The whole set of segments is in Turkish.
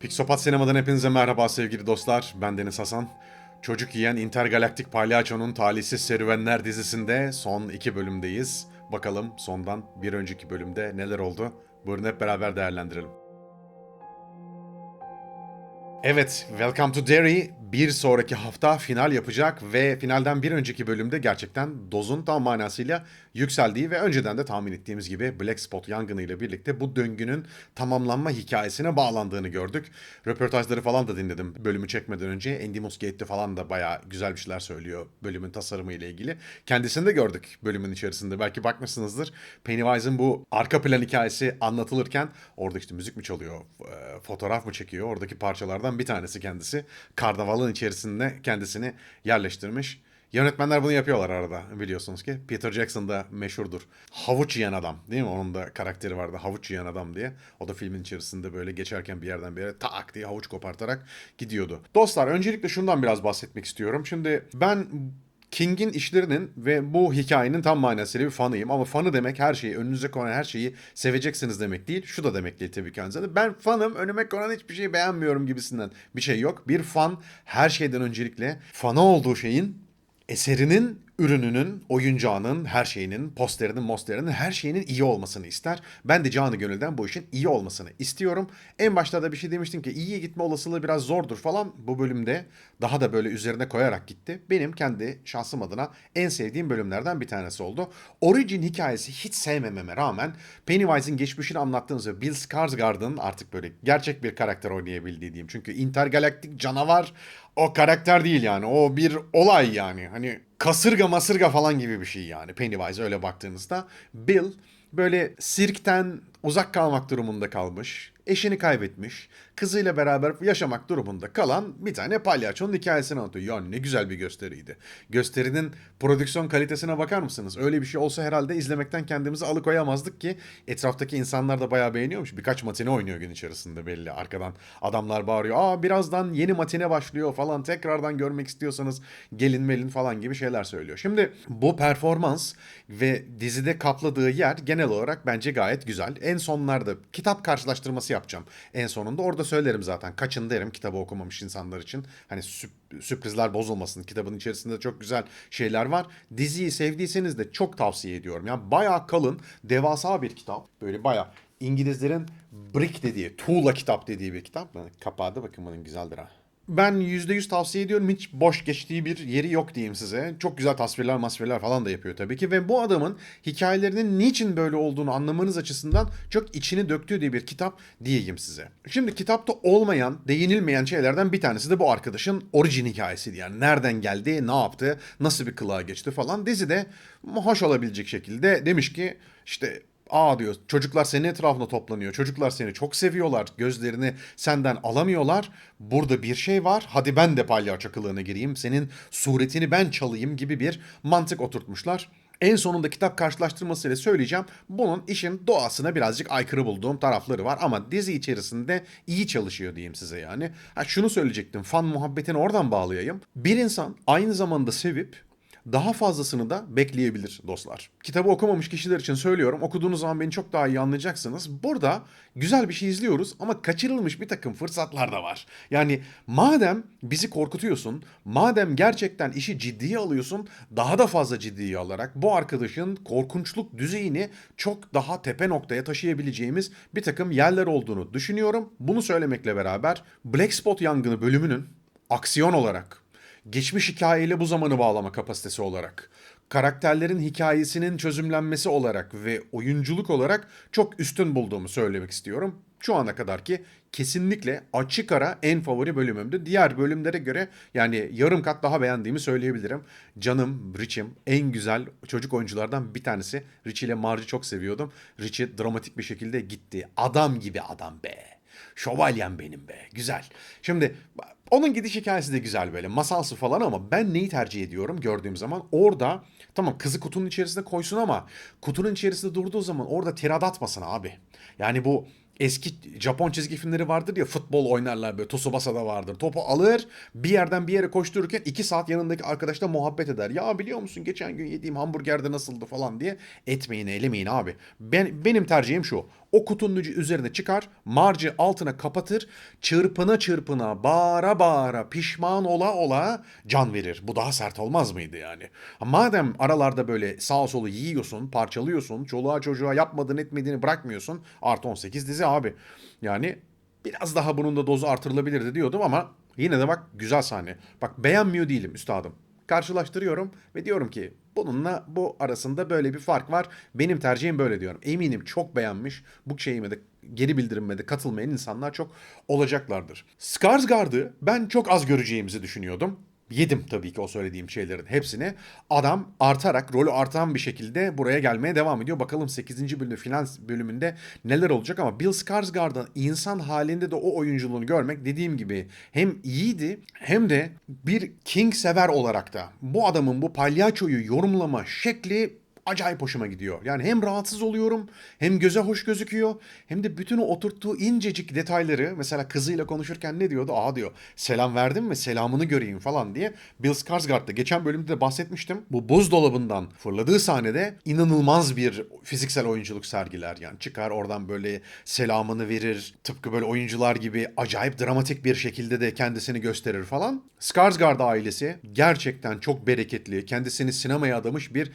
Pixopat Sinema'dan hepinize merhaba sevgili dostlar. Ben Deniz Hasan. Çocuk yiyen intergalaktik palyaçonun talihsiz serüvenler dizisinde son iki bölümdeyiz. Bakalım sondan bir önceki bölümde neler oldu? Buyurun hep beraber değerlendirelim. Evet, Welcome to Derry bir sonraki hafta final yapacak ve finalden bir önceki bölümde gerçekten dozun tam manasıyla yükseldiği ve önceden de tahmin ettiğimiz gibi Black Spot yangını ile birlikte bu döngünün tamamlanma hikayesine bağlandığını gördük. Röportajları falan da dinledim bölümü çekmeden önce. Andy Muschietti falan da bayağı güzel bir şeyler söylüyor bölümün tasarımı ile ilgili. Kendisini de gördük bölümün içerisinde. Belki bakmışsınızdır. Pennywise'ın bu arka plan hikayesi anlatılırken orada işte müzik mi çalıyor, e, fotoğraf mı çekiyor? Oradaki parçalardan bir tanesi kendisi. Karnavalın içerisinde kendisini yerleştirmiş. Yönetmenler bunu yapıyorlar arada biliyorsunuz ki. Peter Jackson da meşhurdur. Havuç yiyen adam değil mi? Onun da karakteri vardı. Havuç yiyen adam diye. O da filmin içerisinde böyle geçerken bir yerden bir yere tak diye havuç kopartarak gidiyordu. Dostlar öncelikle şundan biraz bahsetmek istiyorum. Şimdi ben King'in işlerinin ve bu hikayenin tam manasıyla bir fanıyım. Ama fanı demek her şeyi, önünüze konan her şeyi seveceksiniz demek değil. Şu da demek değil tabii ki aynı. Ben fanım, önüme konan hiçbir şeyi beğenmiyorum gibisinden bir şey yok. Bir fan her şeyden öncelikle fanı olduğu şeyin eserinin, ürününün, oyuncağının, her şeyinin, posterinin, mosterinin, her şeyinin iyi olmasını ister. Ben de canı gönülden bu işin iyi olmasını istiyorum. En başta da bir şey demiştim ki iyiye gitme olasılığı biraz zordur falan. Bu bölümde daha da böyle üzerine koyarak gitti. Benim kendi şahsım adına en sevdiğim bölümlerden bir tanesi oldu. Origin hikayesi hiç sevmememe rağmen Pennywise'in geçmişini anlattığınız ve Bill Skarsgård'ın artık böyle gerçek bir karakter oynayabildiği diyeyim. Çünkü intergalaktik canavar o karakter değil yani. O bir olay yani. Hani kasırga masırga falan gibi bir şey yani. Pennywise öyle baktığınızda. Bill böyle sirkten uzak kalmak durumunda kalmış. Eşini kaybetmiş. Kızıyla beraber yaşamak durumunda kalan bir tane palyaçonun hikayesini anlatıyor. Ya ne güzel bir gösteriydi. Gösterinin prodüksiyon kalitesine bakar mısınız? Öyle bir şey olsa herhalde izlemekten kendimizi alıkoyamazdık ki etraftaki insanlar da bayağı beğeniyormuş. Birkaç matine oynuyor gün içerisinde belli. Arkadan adamlar bağırıyor. Aa birazdan yeni matine başlıyor falan. Tekrardan görmek istiyorsanız gelin melin falan gibi şeyler söylüyor. Şimdi bu performans ve dizide kapladığı yer genel olarak bence gayet güzel. En sonlarda kitap karşılaştırması yapacağım. En sonunda orada söylerim zaten. Kaçın derim kitabı okumamış insanlar için. Hani sürp- sürprizler bozulmasın. Kitabın içerisinde çok güzel şeyler var. Diziyi sevdiyseniz de çok tavsiye ediyorum. Yani bayağı kalın, devasa bir kitap. Böyle bayağı İngilizlerin brick dediği, tuğla kitap dediği bir kitap. Kapağı da bakın bunun güzeldir ha. Ben %100 tavsiye ediyorum. Hiç boş geçtiği bir yeri yok diyeyim size. Çok güzel tasvirler masvirler falan da yapıyor tabii ki. Ve bu adamın hikayelerinin niçin böyle olduğunu anlamanız açısından çok içini döktüğü diye bir kitap diyeyim size. Şimdi kitapta olmayan, değinilmeyen şeylerden bir tanesi de bu arkadaşın orijin hikayesiydi. Yani nereden geldi, ne yaptı, nasıl bir kılığa geçti falan. Dizide hoş olabilecek şekilde demiş ki işte Aa diyor çocuklar senin etrafında toplanıyor. Çocuklar seni çok seviyorlar. Gözlerini senden alamıyorlar. Burada bir şey var. Hadi ben de palyaço kılığına gireyim. Senin suretini ben çalayım gibi bir mantık oturtmuşlar. En sonunda kitap karşılaştırmasıyla söyleyeceğim. Bunun işin doğasına birazcık aykırı bulduğum tarafları var ama dizi içerisinde iyi çalışıyor diyeyim size yani. Ha şunu söyleyecektim. Fan muhabbetini oradan bağlayayım. Bir insan aynı zamanda sevip daha fazlasını da bekleyebilir dostlar. Kitabı okumamış kişiler için söylüyorum. Okuduğunuz zaman beni çok daha iyi anlayacaksınız. Burada güzel bir şey izliyoruz ama kaçırılmış bir takım fırsatlar da var. Yani madem bizi korkutuyorsun, madem gerçekten işi ciddiye alıyorsun, daha da fazla ciddiye alarak bu arkadaşın korkunçluk düzeyini çok daha tepe noktaya taşıyabileceğimiz bir takım yerler olduğunu düşünüyorum. Bunu söylemekle beraber Black Spot yangını bölümünün aksiyon olarak geçmiş hikayeyle bu zamanı bağlama kapasitesi olarak, karakterlerin hikayesinin çözümlenmesi olarak ve oyunculuk olarak çok üstün bulduğumu söylemek istiyorum. Şu ana kadar ki kesinlikle açık ara en favori bölümümdü. Diğer bölümlere göre yani yarım kat daha beğendiğimi söyleyebilirim. Canım Rich'im en güzel çocuk oyunculardan bir tanesi. Rich ile Marge'i çok seviyordum. Rich'i dramatik bir şekilde gitti. Adam gibi adam be. Şövalyem benim be. Güzel. Şimdi onun gidiş hikayesi de güzel böyle masalsı falan ama ben neyi tercih ediyorum gördüğüm zaman orada tamam kızı kutunun içerisinde koysun ama kutunun içerisinde durduğu zaman orada tirad atmasın abi. Yani bu eski Japon çizgi filmleri vardır ya futbol oynarlar böyle Tsubasa'da vardır. Topu alır bir yerden bir yere koştururken iki saat yanındaki arkadaşla muhabbet eder. Ya biliyor musun geçen gün yediğim hamburgerde nasıldı falan diye etmeyin elemeyin abi. Ben, benim tercihim şu. O kutunun üzerine çıkar, marcı altına kapatır, çırpına çırpına, bağıra bağıra, pişman ola ola can verir. Bu daha sert olmaz mıydı yani? Madem aralarda böyle sağ solu yiyorsun, parçalıyorsun, çoluğa çocuğa yapmadığını etmediğini bırakmıyorsun. Artı 18 dizi abi. Yani biraz daha bunun da dozu artırılabilirdi diyordum ama yine de bak güzel sahne. Bak beğenmiyor değilim üstadım. Karşılaştırıyorum ve diyorum ki bununla bu arasında böyle bir fark var. Benim tercihim böyle diyorum. Eminim çok beğenmiş. Bu şeyime de geri bildirilmede katılmayan insanlar çok olacaklardır. Skarsgård'ı ben çok az göreceğimizi düşünüyordum. Yedim tabii ki o söylediğim şeylerin hepsini. Adam artarak, rolü artan bir şekilde buraya gelmeye devam ediyor. Bakalım 8. bölümde, final bölümünde neler olacak ama Bill Skarsgård'ın insan halinde de o oyunculuğunu görmek dediğim gibi hem iyiydi hem de bir King sever olarak da bu adamın bu palyaçoyu yorumlama şekli acayip hoşuma gidiyor. Yani hem rahatsız oluyorum hem göze hoş gözüküyor hem de bütün o oturttuğu incecik detayları mesela kızıyla konuşurken ne diyordu? Aa diyor selam verdin mi selamını göreyim falan diye. Bill Skarsgård'da geçen bölümde de bahsetmiştim. Bu buzdolabından fırladığı sahnede inanılmaz bir fiziksel oyunculuk sergiler. Yani çıkar oradan böyle selamını verir. Tıpkı böyle oyuncular gibi acayip dramatik bir şekilde de kendisini gösterir falan. Skarsgård ailesi gerçekten çok bereketli. Kendisini sinemaya adamış bir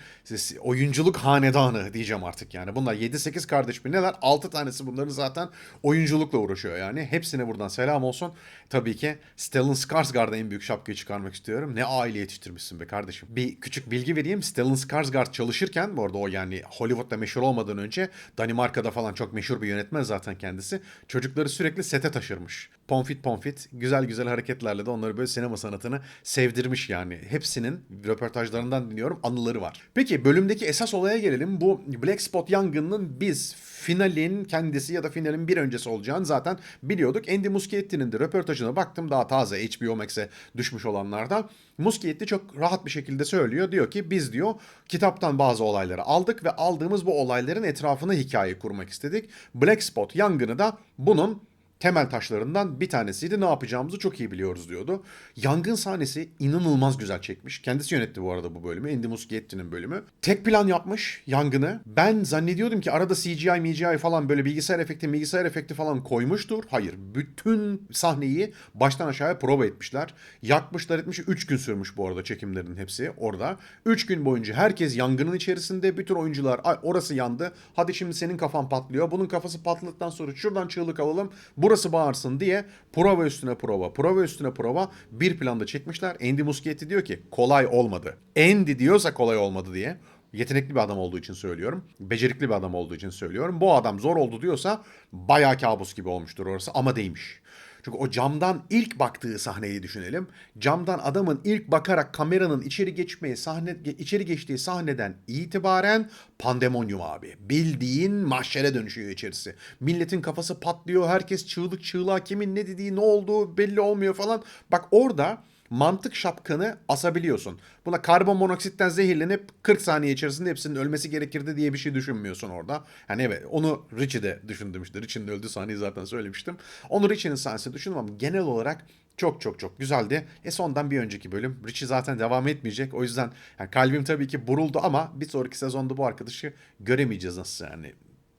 oyunculuk hanedanı diyeceğim artık yani. Bunlar 7-8 kardeş mi neler? 6 tanesi bunların zaten oyunculukla uğraşıyor yani. Hepsine buradan selam olsun. Tabii ki Stellan Skarsgård'a en büyük şapkayı çıkarmak istiyorum. Ne aile yetiştirmişsin be kardeşim. Bir küçük bilgi vereyim. Stellan Skarsgård çalışırken bu arada o yani Hollywood'da meşhur olmadan önce Danimarka'da falan çok meşhur bir yönetmen zaten kendisi. Çocukları sürekli sete taşırmış. Pomfit pomfit güzel güzel hareketlerle de onları böyle sinema sanatını sevdirmiş yani. Hepsinin röportajlarından dinliyorum anıları var. Peki bölümdeki esas olaya gelelim. Bu Black Spot yangınının biz finalin kendisi ya da finalin bir öncesi olacağını zaten biliyorduk. Andy Muschietti'nin de röportajına baktım daha taze HBO Max'e düşmüş olanlardan. Muschietti çok rahat bir şekilde söylüyor. Diyor ki biz diyor kitaptan bazı olayları aldık ve aldığımız bu olayların etrafına hikaye kurmak istedik. Black Spot yangını da bunun temel taşlarından bir tanesiydi. Ne yapacağımızı çok iyi biliyoruz diyordu. Yangın sahnesi inanılmaz güzel çekmiş. Kendisi yönetti bu arada bu bölümü. Andy Muschietti'nin bölümü. Tek plan yapmış yangını. Ben zannediyordum ki arada CGI, MGI falan böyle bilgisayar efekti, bilgisayar efekti falan koymuştur. Hayır. Bütün sahneyi baştan aşağıya prova etmişler. Yakmışlar etmiş. 3 gün sürmüş bu arada çekimlerin hepsi orada. 3 gün boyunca herkes yangının içerisinde. Bütün oyuncular orası yandı. Hadi şimdi senin kafan patlıyor. Bunun kafası patladıktan sonra şuradan çığlık alalım. Burası bağırsın diye prova üstüne prova, prova üstüne prova bir planda çekmişler. Andy Muschietti diyor ki kolay olmadı. Andy diyorsa kolay olmadı diye. Yetenekli bir adam olduğu için söylüyorum. Becerikli bir adam olduğu için söylüyorum. Bu adam zor oldu diyorsa bayağı kabus gibi olmuştur orası ama değilmiş. Çünkü o camdan ilk baktığı sahneyi düşünelim. Camdan adamın ilk bakarak kameranın içeri geçmeye sahne içeri geçtiği sahneden itibaren pandemonyum abi. Bildiğin mahşere dönüşüyor içerisi. Milletin kafası patlıyor. Herkes çığlık çığlığa kimin ne dediği ne olduğu belli olmuyor falan. Bak orada mantık şapkanı asabiliyorsun. Buna karbon monoksitten zehirlenip 40 saniye içerisinde hepsinin ölmesi gerekirdi diye bir şey düşünmüyorsun orada. Yani evet onu Richie de düşündüm işte. Richie'nin öldüğü sahneyi zaten söylemiştim. Onu Richie'nin sahnesini düşündüm ama genel olarak çok çok çok güzeldi. E sondan bir önceki bölüm. Richie zaten devam etmeyecek. O yüzden yani kalbim tabii ki buruldu ama bir sonraki sezonda bu arkadaşı göremeyeceğiz nasıl yani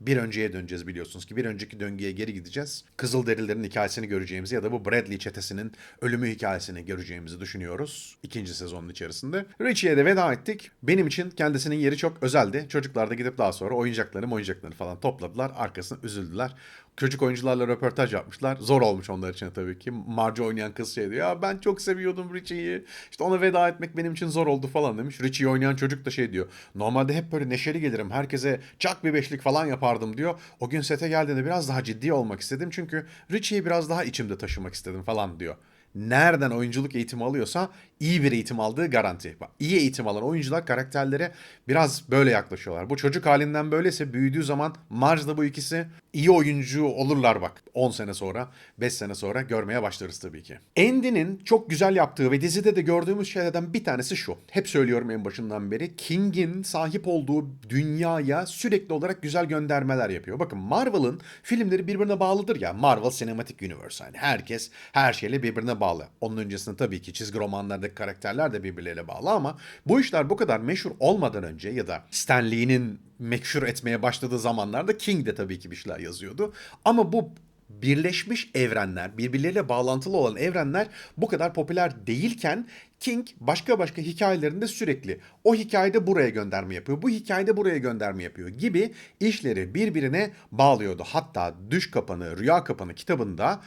bir önceye döneceğiz biliyorsunuz ki bir önceki döngüye geri gideceğiz. Kızılderililerin hikayesini göreceğimizi ya da bu Bradley çetesinin ölümü hikayesini göreceğimizi düşünüyoruz ikinci sezonun içerisinde. Richie'ye de veda ettik. Benim için kendisinin yeri çok özeldi. Çocuklar da gidip daha sonra oyuncaklarını oyuncaklarını falan topladılar. Arkasına üzüldüler. Çocuk oyuncularla röportaj yapmışlar. Zor olmuş onlar için tabii ki. Marge oynayan kız şey diyor. Ya ben çok seviyordum Richie'yi. İşte ona veda etmek benim için zor oldu falan demiş. Richie'yi oynayan çocuk da şey diyor. Normalde hep böyle neşeli gelirim. Herkese çak bir beşlik falan yapardım diyor. O gün sete geldiğinde biraz daha ciddi olmak istedim. Çünkü Richie'yi biraz daha içimde taşımak istedim falan diyor. Nereden oyunculuk eğitimi alıyorsa iyi bir eğitim aldığı garanti. Bak, iyi eğitim alan oyuncular karakterlere biraz böyle yaklaşıyorlar. Bu çocuk halinden böylese büyüdüğü zaman Marge'da bu ikisi iyi oyuncu olurlar bak. 10 sene sonra, 5 sene sonra görmeye başlarız tabii ki. Andy'nin çok güzel yaptığı ve dizide de gördüğümüz şeylerden bir tanesi şu. Hep söylüyorum en başından beri. King'in sahip olduğu dünyaya sürekli olarak güzel göndermeler yapıyor. Bakın Marvel'ın filmleri birbirine bağlıdır ya. Marvel Cinematic Universe. Yani herkes her şeyle birbirine bağlı. Onun öncesinde tabii ki çizgi romanlardaki karakterler de birbirleriyle bağlı ama bu işler bu kadar meşhur olmadan önce ya da Stan Lee'nin meşhur etmeye başladığı zamanlarda King de tabii ki bir şeyler yazıyordu. Ama bu birleşmiş evrenler, birbirleriyle bağlantılı olan evrenler bu kadar popüler değilken King başka başka hikayelerinde sürekli o hikayede buraya gönderme yapıyor, bu hikayede buraya gönderme yapıyor gibi işleri birbirine bağlıyordu. Hatta Düş Kapanı, Rüya Kapanı kitabında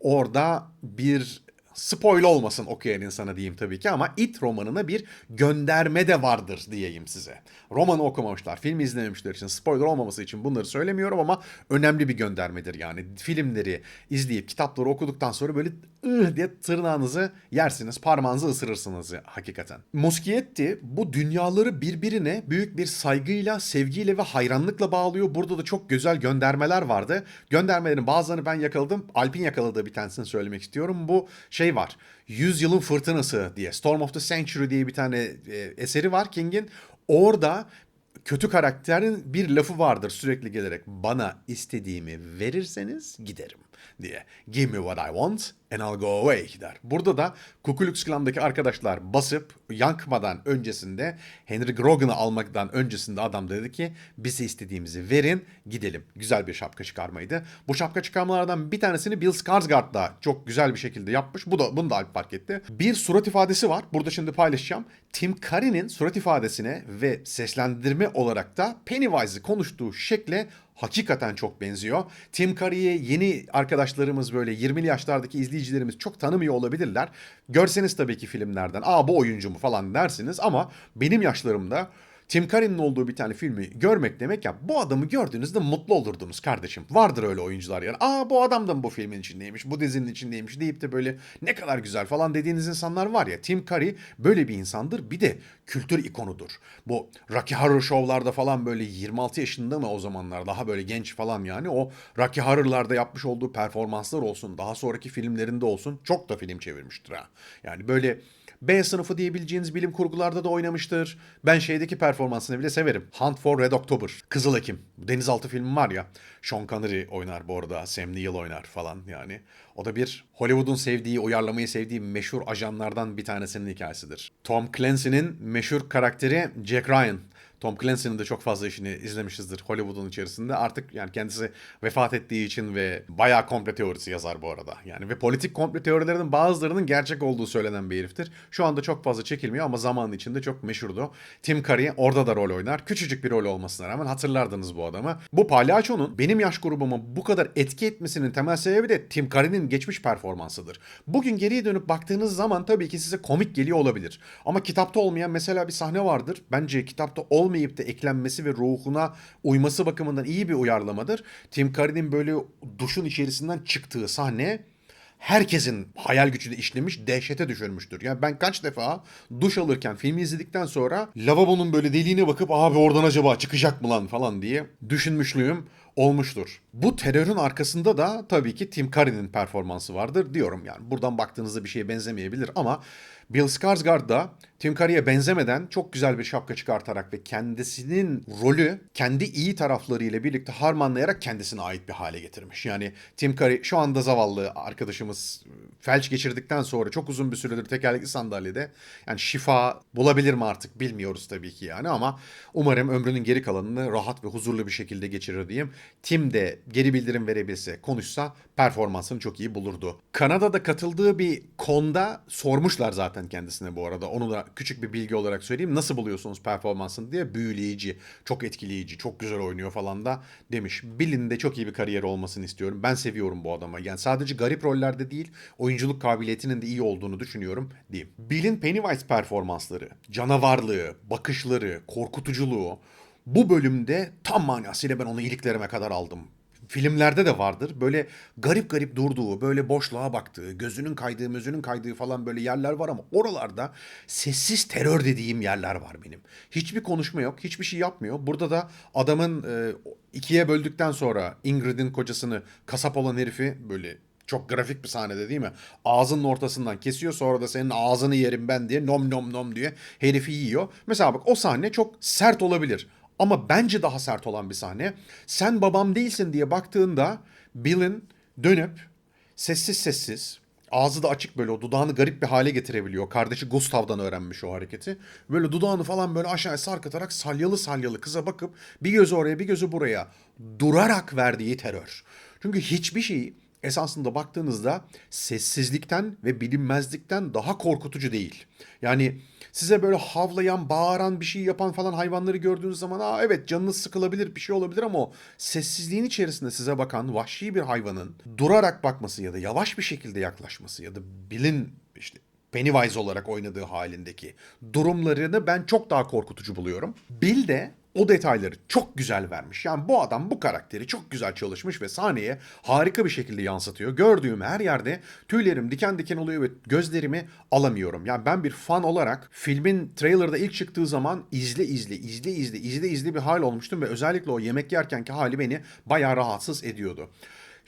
orada bir spoil olmasın okuyan insana diyeyim tabii ki ama It romanına bir gönderme de vardır diyeyim size. Romanı okumamışlar, filmi izlememişler için spoiler olmaması için bunları söylemiyorum ama önemli bir göndermedir yani. Filmleri izleyip kitapları okuduktan sonra böyle ıh diye tırnağınızı yersiniz, parmağınızı ısırırsınız hakikaten. Muschietti bu dünyaları birbirine büyük bir saygıyla, sevgiyle ve hayranlıkla bağlıyor. Burada da çok güzel göndermeler vardı. Göndermelerin bazılarını ben yakaladım. Alp'in yakaladığı bir tanesini söylemek istiyorum. Bu şey var. Yüzyılın Fırtınası diye. Storm of the Century diye bir tane e, eseri var King'in. Orada kötü karakterin bir lafı vardır sürekli gelerek. Bana istediğimi verirseniz giderim diye. Give me what I want and I'll go away der. Burada da Ku Klux Klan'daki arkadaşlar basıp yankmadan öncesinde Henry Grogan'ı almaktan öncesinde adam dedi ki bize istediğimizi verin gidelim. Güzel bir şapka çıkarmaydı. Bu şapka çıkarmalardan bir tanesini Bill Skarsgård da çok güzel bir şekilde yapmış. Bu da bunu da Alp fark etti. Bir surat ifadesi var. Burada şimdi paylaşacağım. Tim Curry'nin surat ifadesine ve seslendirme olarak da Pennywise'ı konuştuğu şekle hakikaten çok benziyor. Tim Curry'i yeni arkadaşlarımız böyle 20'li yaşlardaki izleyicilerimiz çok tanımıyor olabilirler. Görseniz tabii ki filmlerden aa bu oyuncu mu falan dersiniz ama benim yaşlarımda Tim Curry'nin olduğu bir tane filmi görmek demek ya bu adamı gördüğünüzde mutlu olurdunuz kardeşim. Vardır öyle oyuncular yani. Aa bu adam da mı bu filmin içindeymiş, bu dizinin içindeymiş deyip de böyle ne kadar güzel falan dediğiniz insanlar var ya. Tim Curry böyle bir insandır. Bir de kültür ikonudur. Bu Rocky Horror Show'larda falan böyle 26 yaşında mı o zamanlar daha böyle genç falan yani o Rocky Horror'larda yapmış olduğu performanslar olsun, daha sonraki filmlerinde olsun çok da film çevirmiştir ha. Yani böyle B sınıfı diyebileceğiniz bilim kurgularda da oynamıştır. Ben şeydeki performansını bile severim. Hunt for Red October. Kızıl Ekim. Denizaltı filmi var ya. Sean Connery oynar bu arada. Sam Neill oynar falan yani. O da bir Hollywood'un sevdiği, uyarlamayı sevdiği meşhur ajanlardan bir tanesinin hikayesidir. Tom Clancy'nin meşhur karakteri Jack Ryan. Tom Clancy'nin de çok fazla işini izlemişizdir Hollywood'un içerisinde. Artık yani kendisi vefat ettiği için ve bayağı komple teorisi yazar bu arada. Yani ve politik komple teorilerinin bazılarının gerçek olduğu söylenen bir heriftir. Şu anda çok fazla çekilmiyor ama zamanın içinde çok meşhurdu. Tim Curry orada da rol oynar. Küçücük bir rol olmasına rağmen hatırlardınız bu adamı. Bu palyaçonun benim yaş grubuma bu kadar etki etmesinin temel sebebi de Tim Curry'nin geçmiş performansıdır. Bugün geriye dönüp baktığınız zaman tabii ki size komik geliyor olabilir. Ama kitapta olmayan mesela bir sahne vardır. Bence kitapta olmayan olmayıp da eklenmesi ve ruhuna uyması bakımından iyi bir uyarlamadır. Tim Curry'nin böyle duşun içerisinden çıktığı sahne herkesin hayal gücüyle işlemiş, dehşete düşürmüştür. Yani ben kaç defa duş alırken filmi izledikten sonra lavabonun böyle deliğine bakıp abi oradan acaba çıkacak mı lan falan diye düşünmüşlüğüm olmuştur. Bu terörün arkasında da tabii ki Tim Curry'nin performansı vardır diyorum. Yani buradan baktığınızda bir şeye benzemeyebilir ama Bill Skarsgård da Tim Curry'e benzemeden çok güzel bir şapka çıkartarak ve kendisinin rolü kendi iyi taraflarıyla birlikte harmanlayarak kendisine ait bir hale getirmiş. Yani Tim Curry şu anda zavallı arkadaşımız felç geçirdikten sonra çok uzun bir süredir tekerlekli sandalyede yani şifa bulabilir mi artık bilmiyoruz tabii ki yani ama umarım ömrünün geri kalanını rahat ve huzurlu bir şekilde geçirir diyeyim. Tim de geri bildirim verebilse, konuşsa performansını çok iyi bulurdu. Kanada'da katıldığı bir konda sormuşlar zaten kendisine bu arada. Onu da küçük bir bilgi olarak söyleyeyim. Nasıl buluyorsunuz performansını diye büyüleyici, çok etkileyici, çok güzel oynuyor falan da demiş. Bill'in de çok iyi bir kariyeri olmasını istiyorum. Ben seviyorum bu adamı. Yani sadece garip rollerde değil, oyunculuk kabiliyetinin de iyi olduğunu düşünüyorum diyeyim. Bill'in Pennywise performansları, canavarlığı, bakışları, korkutuculuğu bu bölümde tam manasıyla ben onu iliklerime kadar aldım filmlerde de vardır. Böyle garip garip durduğu, böyle boşluğa baktığı, gözünün kaydığı, gözünün kaydığı falan böyle yerler var ama oralarda sessiz terör dediğim yerler var benim. Hiçbir konuşma yok, hiçbir şey yapmıyor. Burada da adamın e, ikiye böldükten sonra Ingrid'in kocasını kasap olan herifi böyle çok grafik bir sahnede değil mi? Ağzının ortasından kesiyor sonra da senin ağzını yerim ben diye nom nom nom diye herifi yiyor. Mesela bak o sahne çok sert olabilir. Ama bence daha sert olan bir sahne. Sen babam değilsin diye baktığında Bill'in dönüp sessiz sessiz ağzı da açık böyle o dudağını garip bir hale getirebiliyor. Kardeşi Gustav'dan öğrenmiş o hareketi. Böyle dudağını falan böyle aşağıya sarkıtarak salyalı salyalı kıza bakıp bir gözü oraya bir gözü buraya durarak verdiği terör. Çünkü hiçbir şey esasında baktığınızda sessizlikten ve bilinmezlikten daha korkutucu değil. Yani size böyle havlayan, bağıran bir şey yapan falan hayvanları gördüğünüz zaman Aa, evet canınız sıkılabilir bir şey olabilir ama o sessizliğin içerisinde size bakan vahşi bir hayvanın durarak bakması ya da yavaş bir şekilde yaklaşması ya da bilin işte Pennywise olarak oynadığı halindeki durumlarını ben çok daha korkutucu buluyorum. Bill de o detayları çok güzel vermiş. Yani bu adam bu karakteri çok güzel çalışmış ve sahneye harika bir şekilde yansıtıyor. Gördüğüm her yerde tüylerim diken diken oluyor ve gözlerimi alamıyorum. Yani ben bir fan olarak filmin trailerda ilk çıktığı zaman izle izle izle izle izle izle bir hal olmuştum ve özellikle o yemek yerkenki hali beni bayağı rahatsız ediyordu.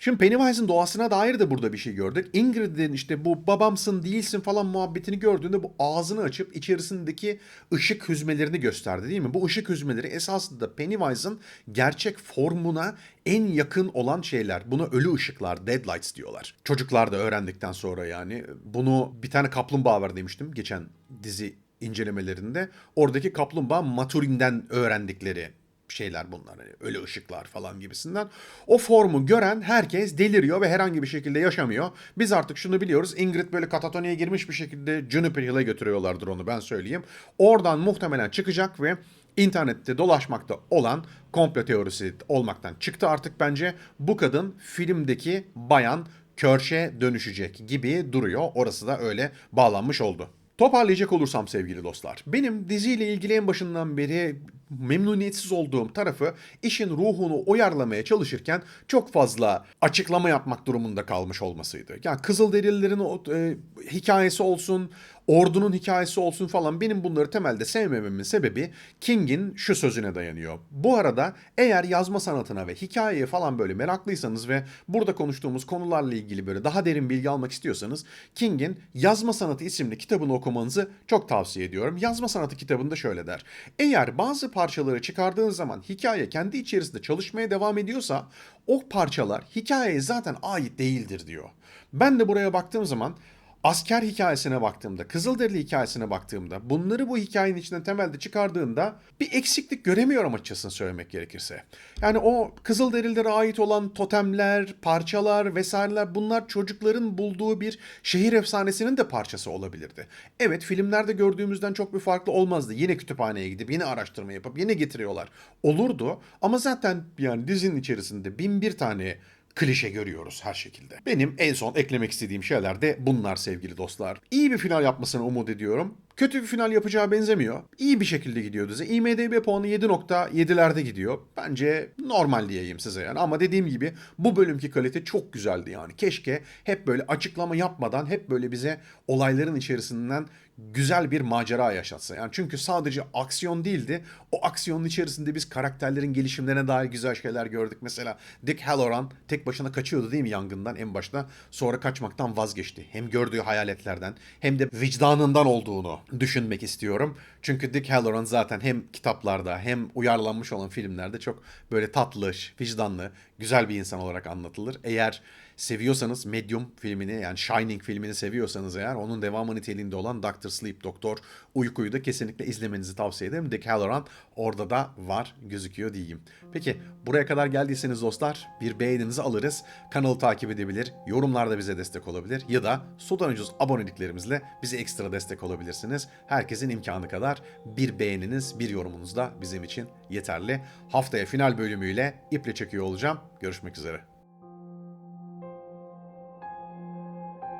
Şimdi Pennywise'ın doğasına dair de burada bir şey gördük. Ingrid'in işte bu babamsın değilsin falan muhabbetini gördüğünde bu ağzını açıp içerisindeki ışık hüzmelerini gösterdi değil mi? Bu ışık hüzmeleri esasında Pennywise'ın gerçek formuna en yakın olan şeyler. Buna ölü ışıklar, deadlights diyorlar. Çocuklar da öğrendikten sonra yani bunu bir tane kaplumbağa var demiştim geçen dizi incelemelerinde. Oradaki kaplumbağa Maturin'den öğrendikleri şeyler bunlar. Hani ölü ışıklar falan gibisinden. O formu gören herkes deliriyor ve herhangi bir şekilde yaşamıyor. Biz artık şunu biliyoruz. Ingrid böyle katatoniye girmiş bir şekilde Juniper Hill'e götürüyorlardır onu ben söyleyeyim. Oradan muhtemelen çıkacak ve internette dolaşmakta olan komplo teorisi olmaktan çıktı artık bence. Bu kadın filmdeki bayan Körşe dönüşecek gibi duruyor. Orası da öyle bağlanmış oldu. Toparlayacak olursam sevgili dostlar. Benim diziyle ilgili en başından beri memnuniyetsiz olduğum tarafı işin ruhunu uyarlamaya çalışırken çok fazla açıklama yapmak durumunda kalmış olmasıydı. Yani Kızılderililerin e, hikayesi olsun, ordunun hikayesi olsun falan benim bunları temelde sevmememin sebebi King'in şu sözüne dayanıyor. Bu arada eğer yazma sanatına ve hikayeye falan böyle meraklıysanız ve burada konuştuğumuz konularla ilgili böyle daha derin bilgi almak istiyorsanız King'in Yazma Sanatı isimli kitabını okumanızı çok tavsiye ediyorum. Yazma Sanatı kitabında şöyle der. Eğer bazı parçaları çıkardığınız zaman hikaye kendi içerisinde çalışmaya devam ediyorsa o parçalar hikayeye zaten ait değildir diyor. Ben de buraya baktığım zaman asker hikayesine baktığımda, Kızılderili hikayesine baktığımda, bunları bu hikayenin içinden temelde çıkardığında bir eksiklik göremiyorum açıkçası söylemek gerekirse. Yani o Kızılderililere ait olan totemler, parçalar vesaireler bunlar çocukların bulduğu bir şehir efsanesinin de parçası olabilirdi. Evet filmlerde gördüğümüzden çok bir farklı olmazdı. Yine kütüphaneye gidip yine araştırma yapıp yine getiriyorlar. Olurdu ama zaten yani dizinin içerisinde bin bir tane klişe görüyoruz her şekilde. Benim en son eklemek istediğim şeyler de bunlar sevgili dostlar. İyi bir final yapmasını umut ediyorum. Kötü bir final yapacağı benzemiyor. İyi bir şekilde gidiyor dizi. IMDB puanı 7.7'lerde gidiyor. Bence normal diyeyim size yani. Ama dediğim gibi bu bölümki kalite çok güzeldi yani. Keşke hep böyle açıklama yapmadan hep böyle bize olayların içerisinden güzel bir macera yaşatsa. Yani çünkü sadece aksiyon değildi. O aksiyonun içerisinde biz karakterlerin gelişimlerine dair güzel şeyler gördük. Mesela Dick Halloran tek başına kaçıyordu değil mi yangından en başta. Sonra kaçmaktan vazgeçti. Hem gördüğü hayaletlerden hem de vicdanından olduğunu düşünmek istiyorum. Çünkü Dick Halloran zaten hem kitaplarda hem uyarlanmış olan filmlerde çok böyle tatlış, vicdanlı, güzel bir insan olarak anlatılır. Eğer seviyorsanız Medium filmini yani Shining filmini seviyorsanız eğer onun devamı niteliğinde olan Doctor Sleep, Doktor Uyku'yu da kesinlikle izlemenizi tavsiye ederim. Dick orada da var gözüküyor diyeyim. Peki buraya kadar geldiyseniz dostlar bir beğeninizi alırız. Kanalı takip edebilir, yorumlarda bize destek olabilir ya da sudan ucuz aboneliklerimizle bize ekstra destek olabilirsiniz. Herkesin imkanı kadar bir beğeniniz, bir yorumunuz da bizim için yeterli. Haftaya final bölümüyle iple çekiyor olacağım. Görüşmek üzere.